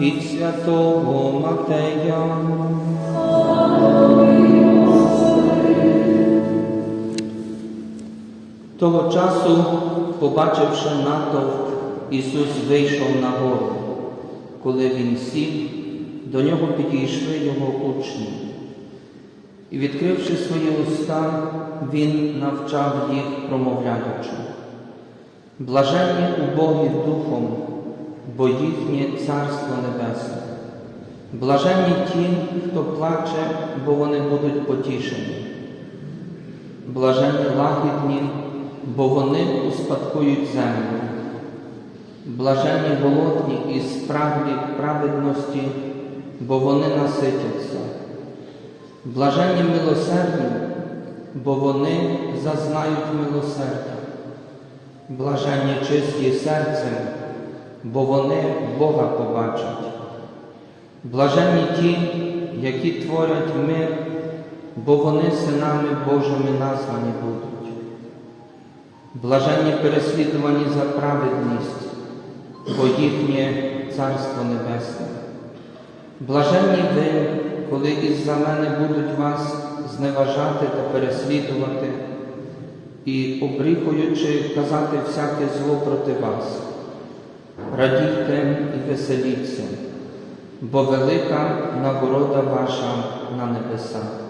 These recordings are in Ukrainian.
від Святого Матея. Того часу, побачивши натовп, Ісус вийшов на гору. Коли він сів, до нього підійшли його учні. І, відкривши свої уста, він навчав їх, промовляючи. Блаженні убогі духом, бо їхнє Царство Небесне. Блаженні ті, хто плаче, бо вони будуть потішені. Блаженні лагідні, бо вони успадкують землю. Блаженні голодні і справді праведності, бо вони наситяться. Блаженні милосердні, бо вони зазнають милосердя. Блаженні чисті серцем, бо вони Бога побачать. Блаженні ті, які творять мир, бо вони синами Божими названі будуть. Блаженні переслідувані за праведність, бо їхнє Царство Небесне. Блаженні ви, коли із-за мене будуть вас зневажати та переслідувати, і, обрікуючи, казати всяке зло проти вас. Радійте і веселіться, бо велика нагорода ваша на небесах.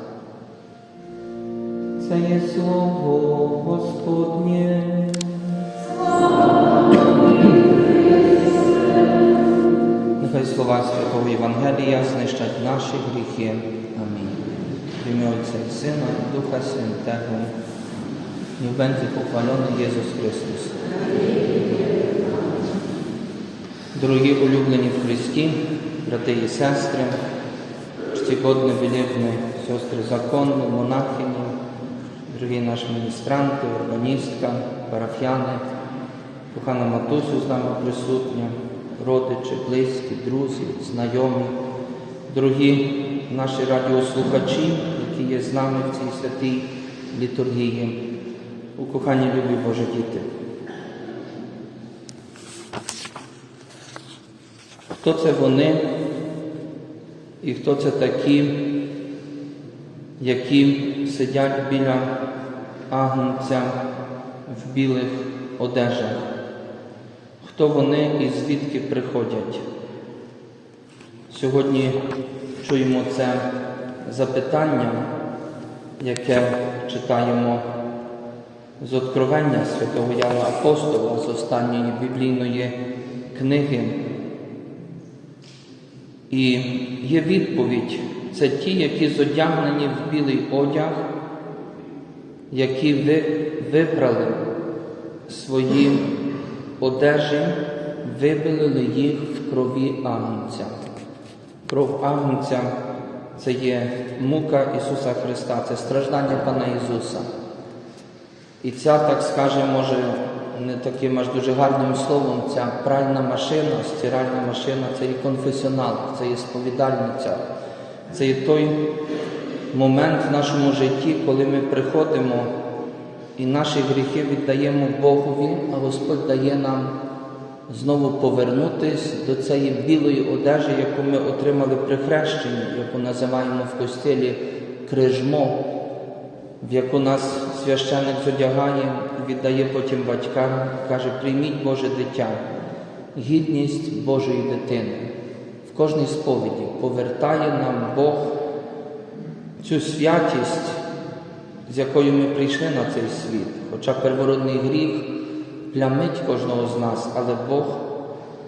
Це є слово Господнє. Нехай слова Святого Євангелія знищать наші гріхи. Амінь. В ім'я Отця і Сина і Духа Святого. Niech będzie pochwalony Jezus Chrystus. Дорогі улюблені в Христі, брати і сестри, чтігодні великні сестри закону, монахині, дорогі наші міністранти, органістка, парафіяни, кохана матусю з нами присутня, родичі, близькі, друзі, знайомі, дорогі наші радіослухачі, які є з нами в цій святій літургії, укохані любі Божі діти. Хто це вони і хто це такі, які сидять біля агнця в білих одежах? Хто вони і звідки приходять? Сьогодні чуємо це запитання, яке читаємо з Откровення святого Яна Апостола з останньої біблійної книги. І є відповідь це ті, які зодягнені в білий одяг, які ви вибрали свої одежі, вибилили їх в крові Агнця. Кров Агнця це є мука Ісуса Христа, це страждання Пана Ісуса. І ця, так скаже, може, не таким аж дуже гарним словом, ця пральна машина, стиральна машина це і конфесіонал, це і сповідальниця. Це і той момент в нашому житті, коли ми приходимо і наші гріхи віддаємо Богові, а Господь дає нам знову повернутись до цієї білої одежі, яку ми отримали при хрещенні, яку називаємо в костелі крижмо в яку нас священик зодягає, віддає потім батькам, каже, прийміть Боже дитя, гідність Божої дитини. В кожній сповіді повертає нам Бог цю святість, з якою ми прийшли на цей світ. Хоча первородний гріх плямить кожного з нас, але Бог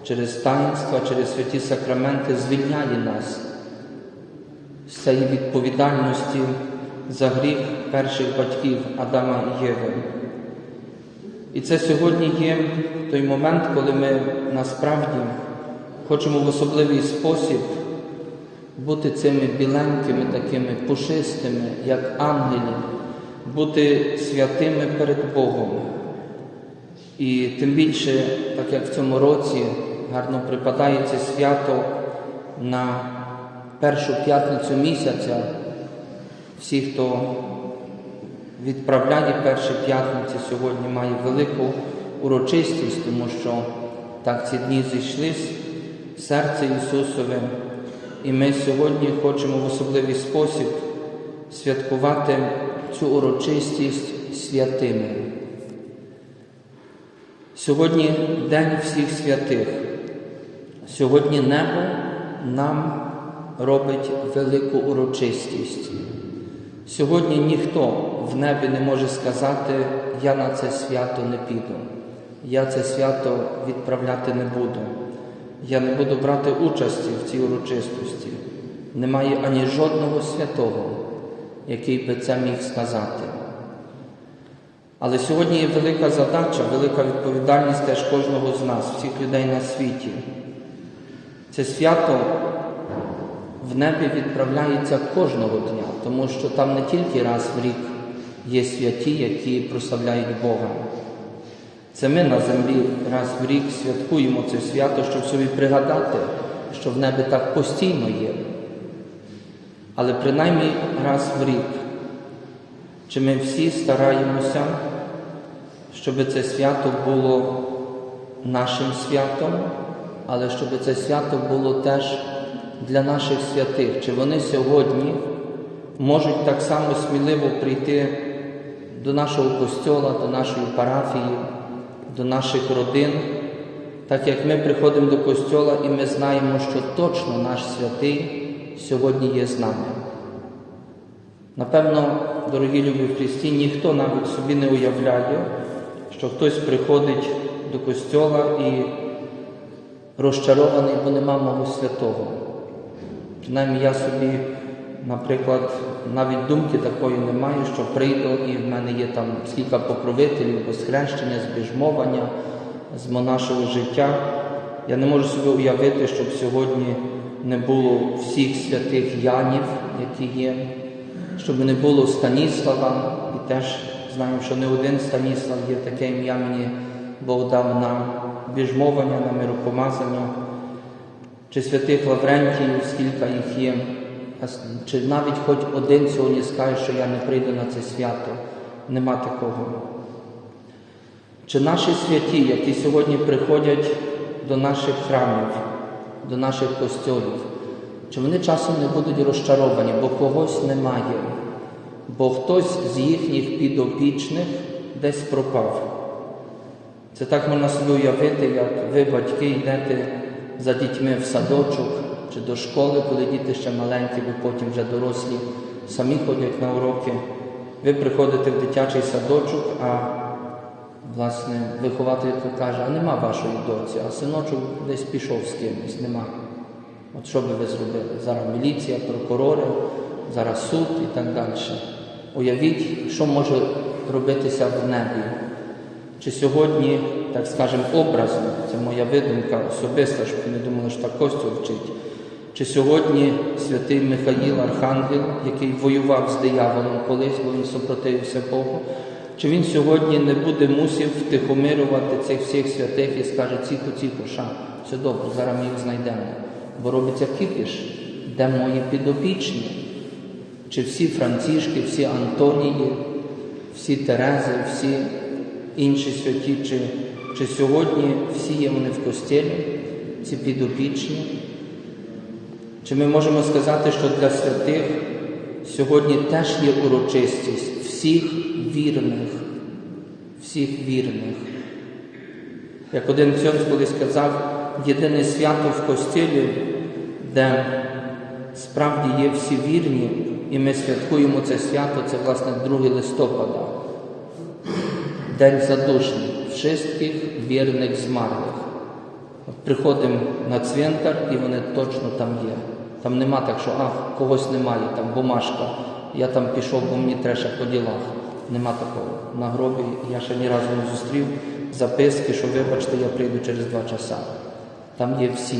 через таїнства, через святі сакраменти звільняє нас з цієї відповідальності за гріх перших батьків Адама і Єви. І це сьогодні є той момент, коли ми насправді хочемо в особливий спосіб бути цими біленькими, такими пушистими, як ангелі, бути святими перед Богом. І тим більше, так як в цьому році гарно припадає це свято на першу п'ятницю місяця, всі, хто відправляє перші п'ятниці, сьогодні має велику урочистість, тому що так ці дні зійшлись в серце Ісусове. І ми сьогодні хочемо в особливий спосіб святкувати цю урочистість святими. Сьогодні День всіх святих. Сьогодні небо нам робить велику урочистість. Сьогодні ніхто в небі не може сказати, я на це свято не піду, я це свято відправляти не буду, я не буду брати участі в цій урочистості. Немає ані жодного святого, який би це міг сказати. Але сьогодні є велика задача, велика відповідальність теж кожного з нас, всіх людей на світі. Це свято в небі відправляється кожного дня, тому що там не тільки раз в рік є святі, які прославляють Бога. Це ми на землі раз в рік святкуємо це свято, щоб собі пригадати, що в небі так постійно є. Але принаймні раз в рік, чи ми всі стараємося, щоб це свято було нашим святом, але щоб це свято було теж для наших святих, чи вони сьогодні можуть так само сміливо прийти до нашого костьола, до нашої парафії, до наших родин, так як ми приходимо до костьола і ми знаємо, що точно наш святий сьогодні є з нами. Напевно, дорогі любі в Христі, ніхто навіть собі не уявляє, що хтось приходить до костьола і розчарований, бо нема мого святого. Принаймні я собі, наприклад, навіть думки такої не маю, що прийду і в мене є там скільки покровителів, безхрещення, збіжмовання з монашого життя. Я не можу собі уявити, щоб сьогодні не було всіх святих Янів, які є, щоб не було Станіслава, і теж знаємо, що не один Станіслав є таке ім'я мені Бог дав на біжмовання, на миропомазання, чи святих Лаврентіїв, скільки їх є, чи навіть хоч один сьогодні скаже, що я не прийду на це свято. Нема такого. Чи наші святі, які сьогодні приходять до наших храмів, до наших костьолів, чи вони часом не будуть розчаровані, бо когось немає, бо хтось з їхніх підопічних десь пропав. Це так можна собі уявити, як ви, батьки, йдете за дітьми в садочок чи до школи, коли діти ще маленькі, бо потім вже дорослі, самі ходять на уроки. Ви приходите в дитячий садочок, а власне вихователька каже, а нема вашої доці, а синочок десь пішов з кимось, нема. От що би ви зробили? Зараз міліція, прокурори, зараз суд і так далі. Уявіть, що може робитися в небі. Чи сьогодні, так скажемо, образно, це моя видумка особиста, щоб ви не думали, що так Костю вчить. Чи сьогодні святий Михаїл Архангел, який воював з дияволом колись, бо він супротивився Богу, чи він сьогодні не буде мусів втихомирювати цих всіх святих і скаже, ціхо, ціхо, ша, все добре, зараз ми їх знайдемо. Бо робиться кипіш, де мої підопічні, чи всі Францішки, всі Антонії, всі Терези, всі інші святі, чи, чи сьогодні всі є вони в костілі, ці підопічні. Чи ми можемо сказати, що для святих сьогодні теж є урочистість всіх вірних, всіх вірних. Як один ксьонз колись сказав, єдине свято в костілі, де справді є всі вірні, і ми святкуємо це свято, це власне 2 листопада. День задушний, wszystkich вірних змарлих. Приходимо на цвинтар і вони точно там є. Там нема так, що ах, когось немає, там бумажка, я там пішов, бо мені треба ще по ділах. Нема такого. На гробі я ще ні разу не зустрів записки, що вибачте, я прийду через два часа. Там є всі.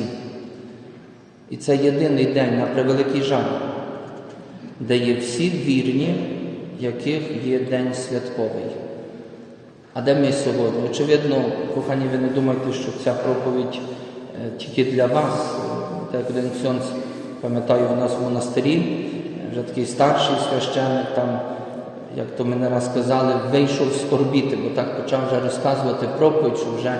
І це єдиний день, на превеликий жаль, де є всі вірні, яких є день святковий. А де ми сьогодні? Очевидно, кохані, ви не думайте, що ця проповідь е, тільки для вас. Так як один ксьонц, пам'ятаю, у нас в монастирі, вже такий старший священник, там як то мене раз казали, вийшов з орбіти, бо так почав вже розказувати проповідь, що вже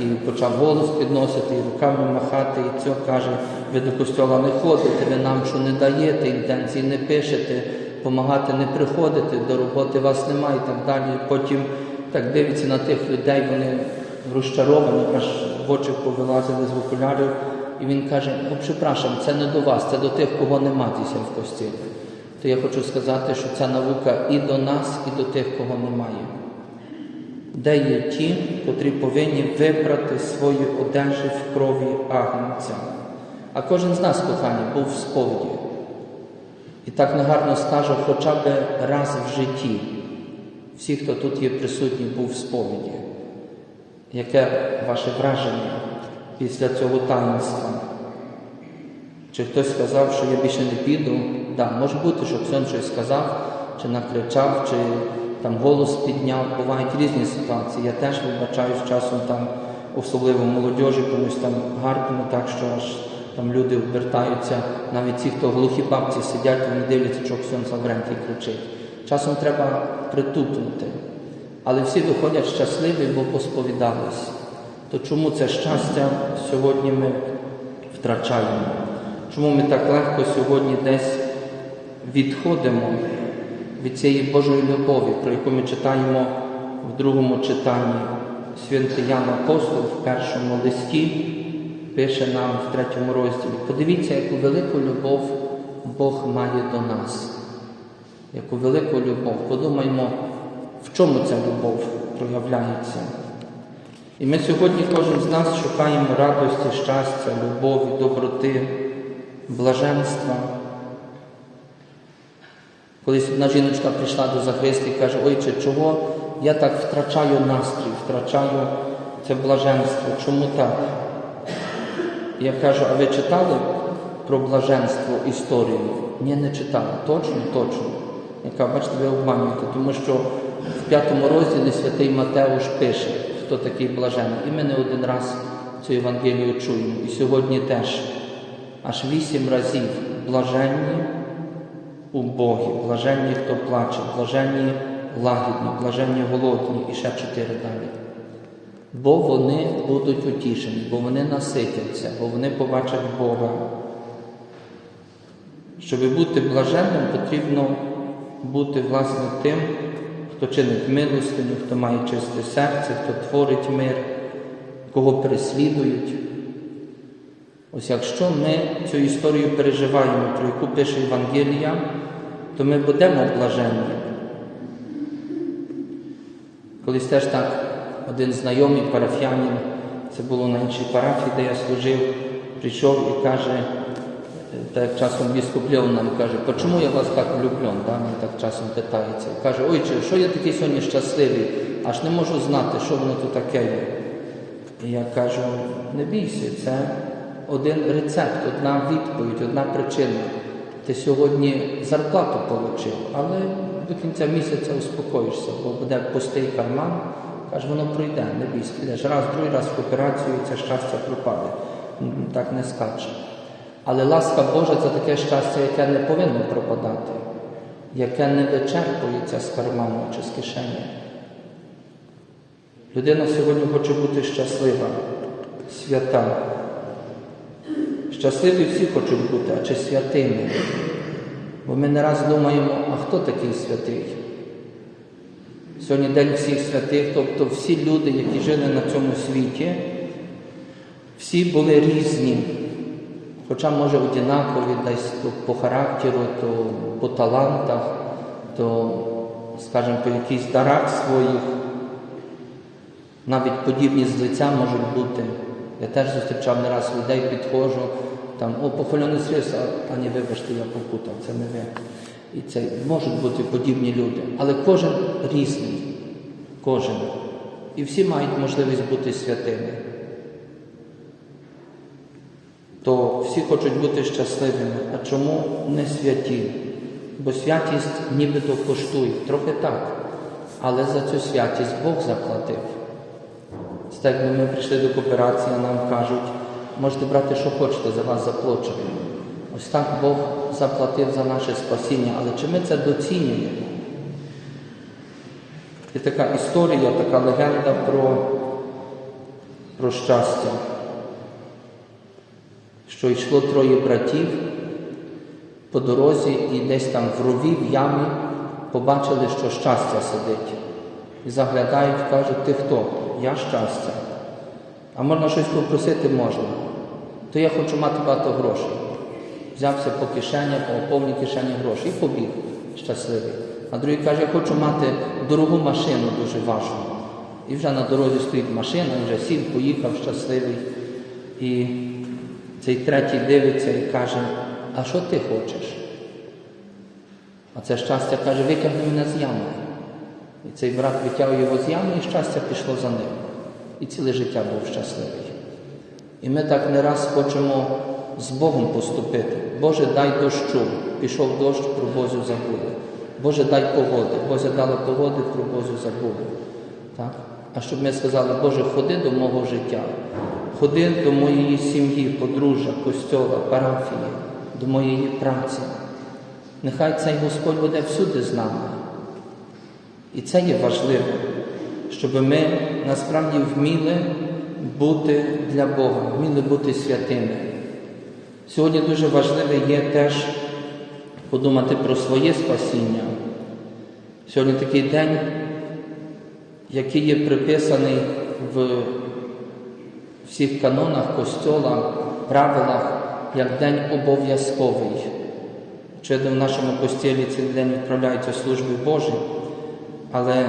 і почав голос підносити, і руками махати, і цього каже, ви до костьола не ходите, ви нам що не даєте, інтенції не пишете, помагати не приходите, до роботи вас немає і так далі. Потім так дивиться на тих людей, вони розчаровані, аж в очі повилазили з окулярів. І він каже, ну, припрашам, це не до вас, це до тих, кого нема дійся в костілі. То я хочу сказати, що ця наука і до нас, і до тих, кого немає. Де є ті, котрі повинні вибрати свої одежі в крові агнця. А кожен з нас, кохані, був в сповіді. І так негарно скаже, хоча б раз в житті. Всі, хто тут є присутні, був в сповіді. Яке ваше враження після цього таїнства? Чи хтось сказав, що я більше не піду? Да, може бути, що Ксьон щось сказав, чи накричав, чи там голос підняв. Бувають різні ситуації. Я теж вибачаюсь часом там, особливо молодіжі, комусь там гаркну, так що аж там люди обертаються. Навіть ті, хто глухі бабці сидять, вони дивляться, що Ксьон Саврентій кричить. Часом треба притупнути. Але всі виходять щасливі, бо посповідались. То чому це щастя сьогодні ми втрачаємо? Чому ми так легко сьогодні десь відходимо від цієї Божої любові, про яку ми читаємо в другому читанні Святий Ян Апостол в першому листі, пише нам в третьому розділі. Подивіться, яку велику любов Бог має до нас. Яку велику любов. Подумаймо, в чому ця любов проявляється. І ми сьогодні кожен з нас шукаємо радості, щастя, любові, доброти, блаженства. Колись одна жіночка прийшла до Захристи і каже, ойче, чого я так втрачаю настрій, втрачаю це блаженство, чому так? Я кажу, а ви читали про блаженство історію? Ні, не читали. Точно, точно. Яка, бачите, ви обманюєте, тому що в п'ятому розділі святий Матеуш пише, хто такий блажений. І ми не один раз цю Євангелію чуємо. І сьогодні теж аж вісім разів блаженні убогі, блаженні, хто плаче, блаженні лагідні, блаженні голодні і ще чотири далі. Бо вони будуть утішені, бо вони наситяться, бо вони побачать Бога. Щоб бути блаженним, потрібно бути власне тим, хто чинить милостиню, хто має чисте серце, хто творить мир, кого переслідують. Ось якщо ми цю історію переживаємо, про яку пише Євангелія, то ми будемо блаженні. Колись теж так один знайомий парафіянин, це було на іншій парафії, де я служив, прийшов і каже, так як часом Леон нам каже, чому я вас так влюблен? Да? Він так часом питається. Каже, ой, що я такий сьогодні щасливий, аж не можу знати, що воно тут таке є. І я кажу, не бійся, це один рецепт, одна відповідь, одна причина. Ти сьогодні зарплату отримав, але до кінця місяця успокоїшся, бо буде пустий карман. Каже, воно пройде, не бійся. Підеш раз, другий раз в операцію, і це щастя пропаде. Так не скаче. Але ласка Божа це таке щастя, яке не повинно пропадати, яке не вичерпується з карману чи з кишені. Людина сьогодні хоче бути щаслива, свята. Щасливі всі хочуть бути, а чи святими. Бо ми не раз думаємо, а хто такий святий? Сьогодні День всіх святих, тобто всі люди, які жили на цьому світі, всі були різні. Хоча, може, однакові десь то по характеру, то по талантах, то, скажімо, по якихось дарах своїх, навіть подібні з лиця можуть бути. Я теж зустрічав не раз людей, підходжу, там, о, похвалений Христос, а ні, вибачте, я попутав, це не ви. І це можуть бути подібні люди, але кожен різний, кожен. І всі мають можливість бути святими. То всі хочуть бути щасливими. А чому не святі? Бо святість нібито коштує, трохи так. Але за цю святість Бог заплатив. Так, якби ми прийшли до кооперації, нам кажуть, можете брати, що хочете, за вас заплачено. Ось так Бог заплатив за наше спасіння, але чи ми це доцінюємо? Є така історія, така легенда про, про щастя, що йшло троє братів по дорозі і десь там в рові, в ямі побачили, що щастя сидить. І заглядають, кажуть, ти хто? Я щастя. А можна щось попросити можна. То я хочу мати багато грошей. Взявся по кишенях, по повній кишені грошей і побіг щасливий. А другий каже, я хочу мати дорогу машину дуже важку. І вже на дорозі стоїть машина, вже сів, поїхав щасливий. І цей третій дивиться і каже, а що ти хочеш? А це щастя каже, витягни мене з ями. І цей брат витягує його з ями, і щастя пішло за ним. І ціле життя був щасливий. І ми так не раз хочемо з Богом поступити. Боже, дай дощу. Пішов дощ, про Бозю забули. Боже, дай погоди. Боже дала погоди, про Бозю забули. Так? А щоб ми сказали, Боже, ходи до мого життя, ходи до моєї сім'ї, подружжя, костьола, парафії, до моєї праці. Нехай цей Господь буде всюди з нами. І це є важливо, щоб ми насправді вміли бути для Бога, вміли бути святими. Сьогодні дуже важливо є теж подумати про своє спасіння. Сьогодні такий день, який є приписаний в всіх канонах костьола, правилах, як день обов'язковий. Очевидно, в нашому костілі цілий день відправляються служби Божі, але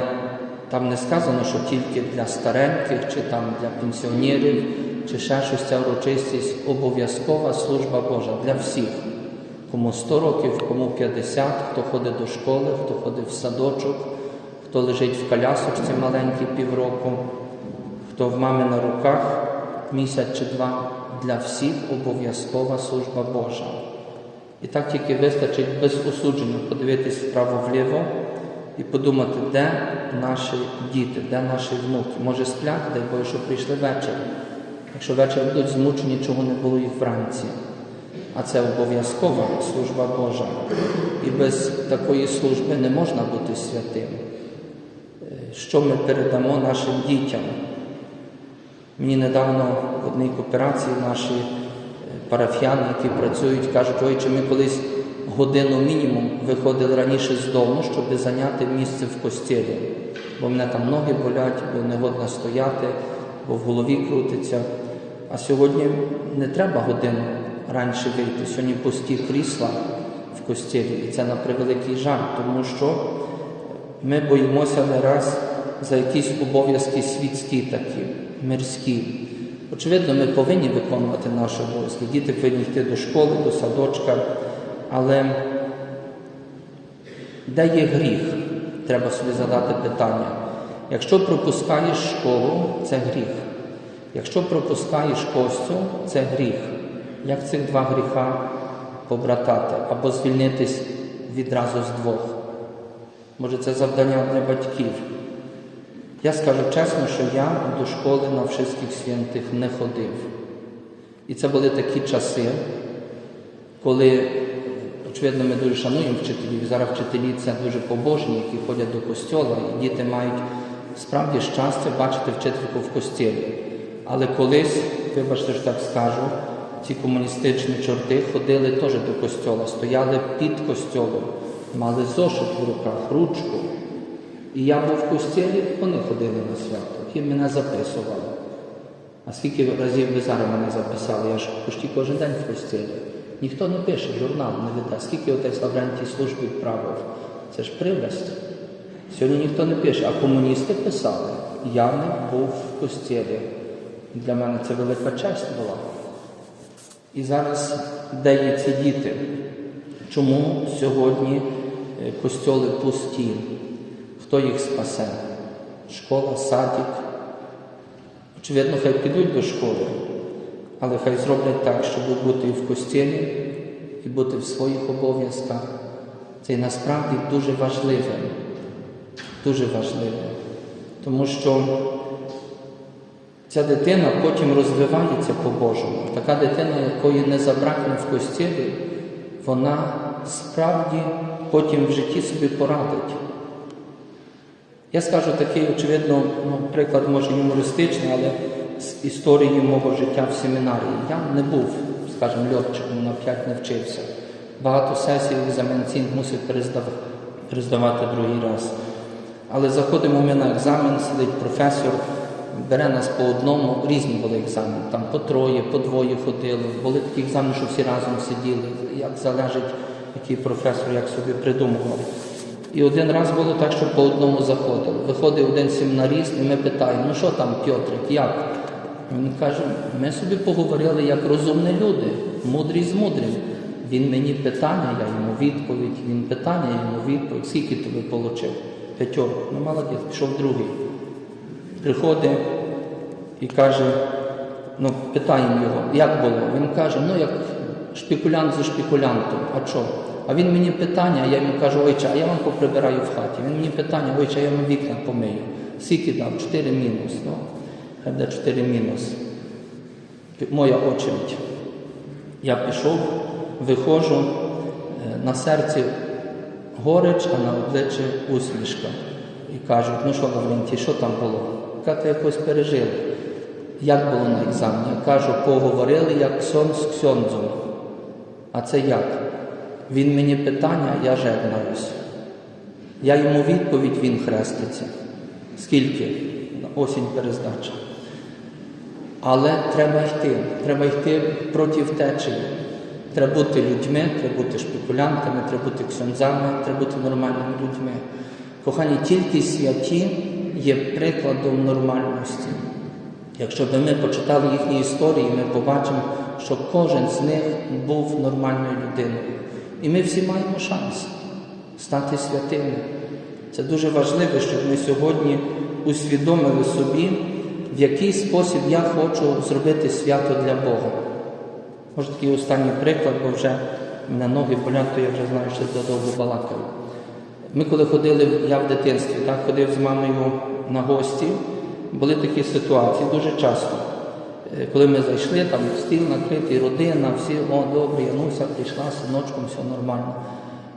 там не сказано, що тільки для стареньких, чи там для пенсіонерів, чи ще щось ця урочистість обов'язкова служба Божа для всіх. Кому 100 років, кому 50, хто ходить до школи, хто ходить в садочок, хто лежить в колясочці маленькій півроку, хто в мами на руках місяць чи два. Для всіх обов'язкова служба Божа. І так тільки вистачить без осудження подивитись вправо-вліво і подумати, де наші діти, де наші внуки. Може сплять, дай Боже, що прийшли ввечері. Якщо ввечері будуть змучені, чого не було їх вранці. А це обов'язкова служба Божа. І без такої служби не можна бути святим. Що ми передамо нашим дітям? Мені недавно в одній кооперації наші парафіяни, які працюють, кажуть, ой, чи ми колись годину мінімум виходили раніше з дому, щоб зайняти місце в костілі. Бо мене там ноги болять, бо не годно стояти, бо в голові крутиться. А сьогодні не треба годину раніше вийти. Сьогодні пусті крісла в костілі. І це на превеликий жаль, тому що ми боїмося не раз за якісь обов'язки світські такі, мирські. Очевидно, ми повинні виконувати наші обов'язки. Діти повинні йти до школи, до садочка, але де є гріх? Треба собі задати питання. Якщо пропускаєш школу, це гріх. Якщо пропускаєш костю, це гріх. Як цих два гріха побратати або звільнитись відразу з двох? Може, це завдання для батьків. Я скажу чесно, що я до школи на всіх святих не ходив. І це були такі часи, коли, очевидно, ми дуже шануємо вчителів. Зараз вчителі це дуже побожні, які ходять до костьола, і діти мають справді щастя бачити вчительку в костілі. Але колись, вибачте, що так скажу, ці комуністичні чорти ходили теж до костьола, стояли під костьолом, мали зошит в руках, ручку. І я був в костілі, вони ходили на свято, і мене записували. А скільки разів ви зараз мене записали? Я ж почти кожен день в костілі. Ніхто не пише, журнал не веде. Скільки отець Лаврентій служби відправив? Це ж привесть. Сьогодні ніхто не пише, а комуністи писали. Я не був в костілі. Для мене це велика честь була. І зараз де є ці діти? Чому сьогодні костьоли пусті? Хто їх спасе? Школа, садик. Очевидно, хай підуть до школи, але хай зроблять так, щоб бути і в костілі, і бути в своїх обов'язках. Це насправді дуже важливе, дуже важливе. Тому що ця дитина потім розвивається по-божому. Така дитина, якої не забракне в костілі, вона справді потім в житті собі порадить. Я скажу такий, очевидно, ну, приклад може юмористичний, але з історії мого життя в семінарії. Я не був, скажімо, льотчиком, на 5 не вчився. Багато сесій екзаменцій мусив перездавати другий раз. Але заходимо ми на екзамен, сидить професор, бере нас по одному, різні були екзамени, там по троє, по двоє ходили. Були такі екзамени, що всі разом сиділи, як залежить, який професор, як собі придумував. І один раз було так, що по одному заходили. Виходить один семінаріст, і ми питаємо, ну що там, Пьотрик, як? Він каже, ми собі поговорили як розумні люди, мудрі з мудрим. Він мені питання, я йому відповідь, він питання, я йому відповідь. Скільки тобі отримав? П'ятерку. Ну, молодець, пішов другий. Приходить і каже, ну, питаємо його, як було? Він каже, ну як шпекулянт за шпекулянтом. А що? А він мені питання, я йому кажу, ой, а я вам поприбираю в хаті. Він мені питання, ой, а я вам вікна помию. Скільки дав? 4 мінус. Ну, буде 4 мінус. Моя очередь. Я пішов, виходжу, е, на серці горич, а на обличчі усмішка. І кажуть, ну що, Лаврентій, що там було? Кати якось пережили. Як було на екзамені? Я кажу, поговорили як ксон з ксьондзом. А це як? Він мені питання, я жегнаюсь. Я йому відповідь, він хреститься. Скільки? Осінь перездача. Але треба йти. Треба йти проти течії. Треба бути людьми, треба бути шпекулянтами, треба бути ксьонзами, треба бути нормальними людьми. Кохані, тільки святі є прикладом нормальності. Якщо б ми почитали їхні історії, ми побачимо, що кожен з них був нормальною людиною. І ми всі маємо шанс стати святими. Це дуже важливо, щоб ми сьогодні усвідомили собі, в який спосіб я хочу зробити свято для Бога. Може такий останній приклад, бо вже мене ноги болять, то я вже знаю, що задовго балакаю. Ми коли ходили, я в дитинстві, так, ходив з мамою на гості, були такі ситуації дуже часто. Е, Коли ми зайшли, там стіл накритий, родина, всі, о, добре, Януся прийшла, синочком, все нормально.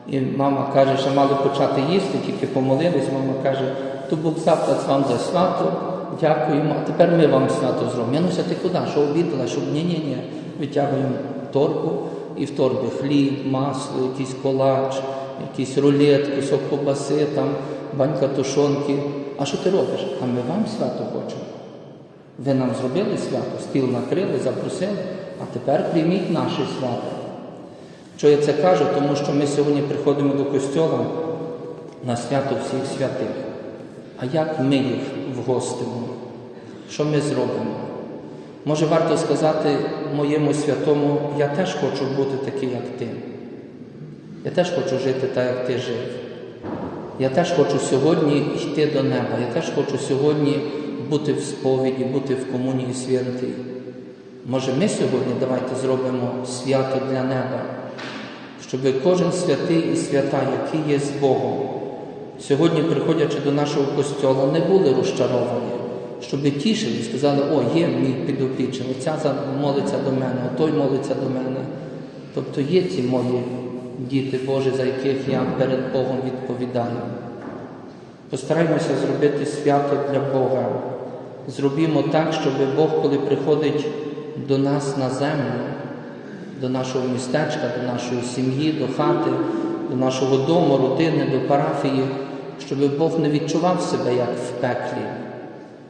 І мама каже, що мали почати їсти, тільки помолились, мама каже, то Бог заплат вам за свято, дякуємо, а тепер ми вам свято зробимо. Януся, ти куди? Що обідала? Щоб ні-ні-ні. Витягуємо торбу і в торбі хліб, масло, якийсь колач, якийсь рулет, кусок ковбаси, там, банька тушонки. А що ти робиш? А ми вам свято хочемо. Ви нам зробили свято, стіл накрили, запросили, а тепер прийміть наше свято. Що я це кажу? Тому що ми сьогодні приходимо до костьола на свято всіх святих. А як ми їх вгостимо? Що ми зробимо? Може, варто сказати моєму святому, я теж хочу бути такий, як ти. Я теж хочу жити так, як ти жив. Я теж хочу сьогодні йти до неба. Я теж хочу сьогодні бути в сповіді, бути в комунії святий. Може, ми сьогодні давайте зробимо свято для неба, щоб кожен святий і свята, які є з Богом, сьогодні, приходячи до нашого костьола, не були розчаровані, щоб тішили, сказали, о, є мій підопічний, оця молиться до мене, той молиться до мене. Тобто є ці мої діти Божі, за яких я перед Богом відповідаю. Постараймося зробити свято для Бога. Зробімо так, щоб Бог, коли приходить до нас на землю, до нашого містечка, до нашої сім'ї, до хати, до нашого дому, родини, до парафії, щоб Бог не відчував себе як в пеклі,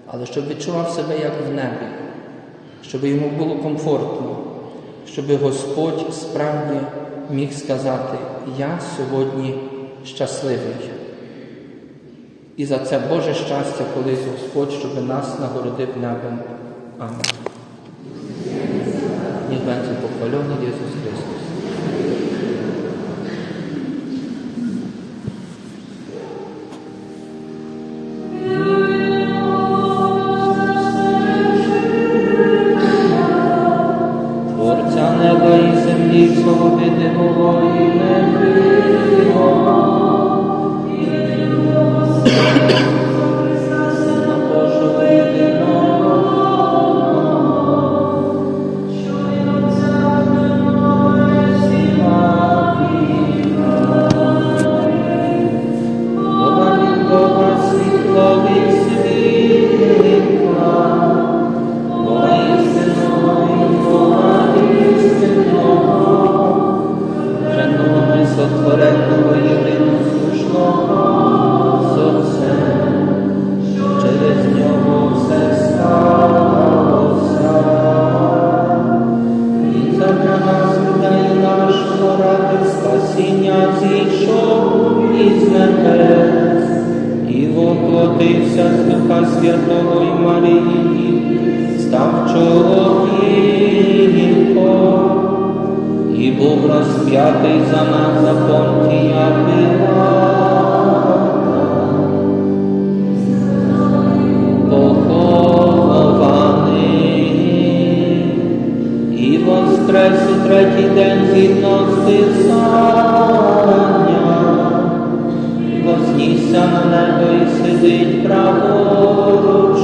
але щоб відчував себе як в небі, щоб йому було комфортно, щоб Господь справді міг сказати, я сьогодні щасливий. І за це Боже щастя, колись Господь, щоб нас нагородив небом. Амінь. і воплотився з Духа Святого і Марії, став чоловіком, і був розп'ятий за нас за понтія Пилата. похований, і воскрес у третій день згідно з Писанням, Нісся на небо і сидить праворуч.